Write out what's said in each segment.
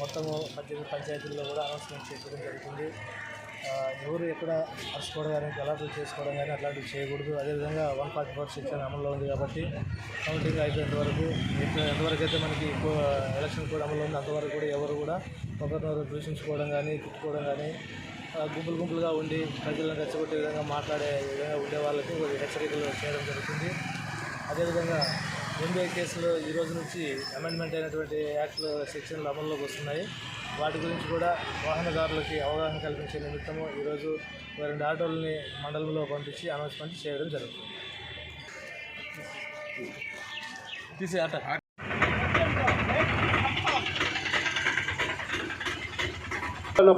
మొత్తము పద్దెనిమిది పంచాయతీల్లో కూడా అనౌన్స్మెంట్ చేయడం జరుగుతుంది. ఎవరు ఎక్కడ అరుచుకోవడం కానీ గలాటలు చేసుకోవడం కానీ అట్లాంటివి చేయకూడదు. అదేవిధంగా వన్ ఫార్టీ ఫోర్ సెక్షన్ అమల్లో ఉంది కాబట్టి కౌంటింగ్ అయిపోయేంత వరకు ఎంతవరకు అయితే మనకి ఎక్కువ ఎలక్షన్ కూడా అమల్లో ఉంది అంతవరకు కూడా ఎవరు కూడా ఒకరినొకరు దూషించుకోవడం కానీ తిట్టుకోవడం కానీ గుంపులు గుంపులుగా ఉండి ప్రజలను రెచ్చగొట్టే విధంగా మాట్లాడే విధంగా ఉండే వాళ్ళకి హెచ్చరికలు చేయడం జరుగుతుంది. అదేవిధంగా ఎన్బిఐ కేసులో ఈ రోజు నుంచి అమెండ్మెంట్ అయినటువంటి యాక్ట్లు సెక్షన్లు అమల్లోకి వస్తున్నాయి. వాటి గురించి కూడా వాహనదారులకి అవగాహన కల్పించే నిమిత్తము ఈరోజు రెండు ఆటోలని మండలంలో పంపించి అనౌన్స్మెంట్ చేయడం జరుగుతుంది. తీసే ఆట.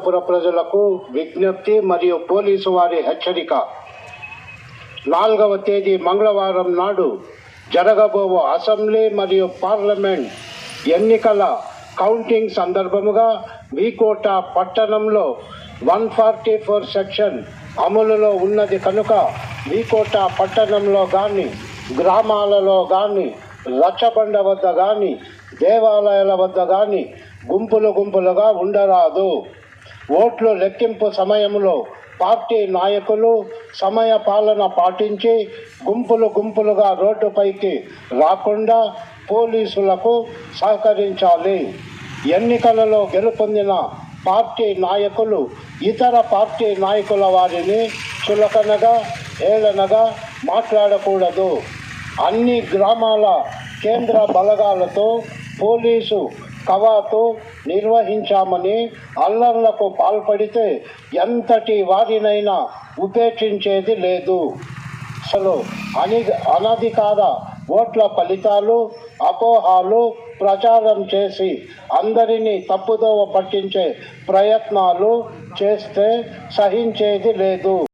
పుర ప్రజలకు విజ్ఞప్తి మరియు పోలీసు వారి హెచ్చరిక. నాలుగవ తేదీ మంగళవారం నాడు జరగబోవు అసెంబ్లీ మరియు పార్లమెంట్ ఎన్నికల కౌంటింగ్ సందర్భముగా వీకోట పట్టణంలో వన్ ఫార్టీ ఫోర్ సెక్షన్ అమలులో ఉన్నది కనుక వీకోట పట్టణంలో కానీ గ్రామాలలో కానీ రచ్చబండ వద్ద కానీ దేవాలయాల వద్ద కానీ గుంపులు గుంపులుగా ఉండరాదు. ఓట్లు లెక్కింపు సమయంలో పార్టీ నాయకులు సమయ పాలన పాటించి గుంపులు గుంపులుగా రోడ్డుపైకి రాకుండా పోలీసులకు సహకరించాలి. ఎన్నికలలో గెలుపొందిన పార్టీ నాయకులు ఇతర పార్టీ నాయకుల వారిని చులకనగా ఏళనగా మాట్లాడకూడదు. అన్ని గ్రామాల కేంద్ర బలగాలతో పోలీసు కవాతు నిర్వహించామని అల్లర్లకు పాల్పడితే ఎంతటి వారినైనా ఉపేక్షించేది లేదు. అసలు అని అనధికార ఓట్ల ఫలితాలు అపోహాలు ప్రచారం చేసి అందరినీ తప్పుదోవ పట్టించే ప్రయత్నాలు చేస్తే సహించేది లేదు.